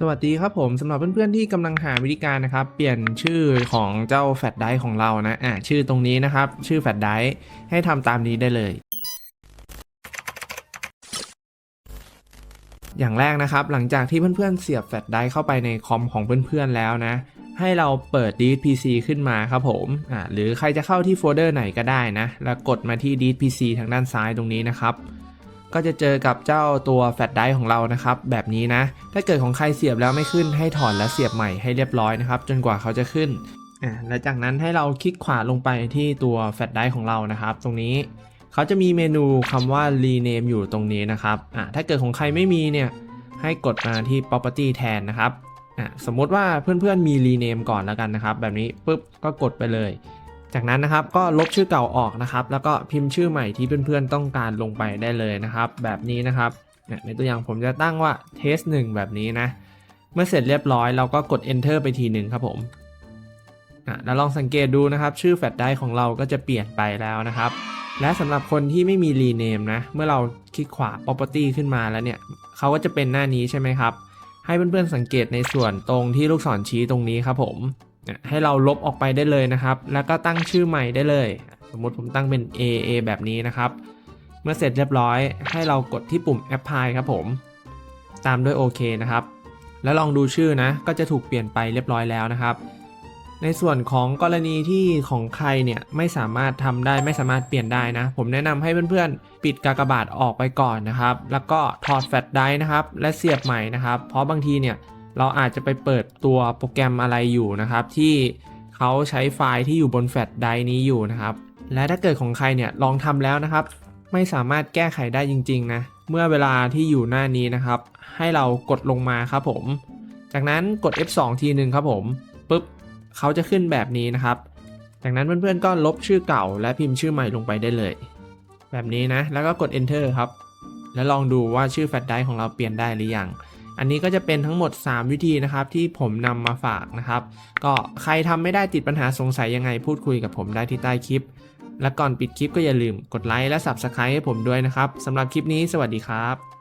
สวัสดีครับผมสำหรับเพื่อนๆที่กำลังหาวิธีการนะครับ เปลี่ยนชื่อของเจ้าแฟลชได์ของเรานะอะชื่อตรงนี้นะครับ ชื่อแฟลชได์ให้ทำตามนี้ได้เลย อย่างแรกนะครับ หลังจากที่เพื่อนๆเสียบแฟลชได์เข้าไปในคอมของเพื่อนๆแล้วนะ ให้เราเปิด d p c ขึ้นมาครับผมอ่าหรือใครจะเข้าที่โฟลเดอร์ไหนก็ได้นะ แล้วกดมาที่ d p c ทางด้านซ้ายตรงนี้นะครับ ก็จะเจอกับเจ้าตัวแฟลชไดของเรานะครับ แบบนี้นะ ถ้าเกิดของใครเสียบแล้วไม่ขึ้นให้ถอนและเสียบใหม่ให้เรียบร้อยนะครับ จนกว่าเขาจะขึ้นอ่าและจากนั้นให้เราคลิกขวาลงไปที่ตัวแฟลชไดของเรานะครับ ตรงนี้เขาจะมีเมนูคำว่า rename อยู่ตรงนี้นะครับอ่าถ้าเกิดของใครไม่มีเนี่ยให้กดมาที่ property แทนนะครับอ่าสมมติว่าเพื่อนๆมี rename ก่อนแล้วกันนะครับ แบบนี้ปุ๊บก็กดไปเลย จากนั้นนะครับก็ลบชื่อเก่าออกนะครับ แล้วก็พิมพ์ชื่อใหม่ที่เพื่อนๆต้องการลงไปได้เลยนะครับ แบบนี้นะครับเนี่ยในตัวอย่างผมจะตั้งว่า test 1แบบนี้นะ เมื่อเสร็จเรียบร้อยเราก็กด enter ไปทีหนึ่งครับผมอะแล้วลองสังเกตดูนะครับ ชื่อแฟลชไดของเราก็จะเปลี่ยนไปแล้วนะครับ และสำหรับคนที่ไม่มี rename นะ เมื่อเราคลิกขวา property ขึ้นมาแล้วเนี่ยเขาก็จะเป็นหน้านี้ใช่ไหมครับ ให้เพื่อนๆสังเกตในส่วนตรงที่ลูกศรชี้ตรงนี้ครับผม ให้เราลบออกไปได้เลยนะครับ แล้วก็ตั้งชื่อใหม่ได้เลย สมมติผมตั้งเป็น AA แบบนี้นะครับ เมื่อเสร็จเรียบร้อย ให้เรากดที่ปุ่ม apply ครับผม ตามด้วยโอเคนะครับ แล้วลองดูชื่อนะ ก็จะถูกเปลี่ยนไปเรียบร้อยแล้วนะครับ ในส่วนของกรณีที่ของใครเนี่ยไม่สามารถทำได้ไม่สามารถเปลี่ยนได้นะ ผมแนะนำให้เพื่อนๆ ปิดกากบาทออกไปก่อนนะครับ แล้วก็ถอดแฟลชไดร์นะครับ และเสียบใหม่นะครับ เพราะบางทีเนี่ย เราอาจจะไปเปิดตัวโปรแกรมอะไรอยู่นะครับ ที่เขาใช้ไฟล์ที่อยู่บนแฟลชไดร์นี้อยู่นะครับ และถ้าเกิดของใครเนี่ยลองทำแล้วนะครับ ไม่สามารถแก้ไขได้จริงๆนะเมื่อเวลาที่อยู่หน้านี้นะครับ ให้เรากดลงมาครับผม จากนั้นกด F2 ทีหนึ่งครับผมปุ๊บเขาจะขึ้นแบบนี้นะครับ จากนั้นเพื่อนๆก็ลบชื่อเก่า และพิมพ์ชื่อใหม่ลงไปได้เลย แบบนี้นะ แล้วก็กด Enter ครับ แล้วลองดูว่าชื่อแฟลชไดร์ของเราเปลี่ยนได้หรือยัง อันนี้ก็จะเป็นทั้งหมด 3 วิธีนะครับที่ผมนำมาฝากนะครับ ก็ใครทำไม่ได้ติดปัญหาสงสัยยังไงพูดคุยกับผมได้ที่ใต้คลิป และก่อนปิดคลิปก็อย่าลืมกดไลค์และ Subscribe ให้ผมด้วยนะครับสำหรับคลิปนี้สวัสดีครับ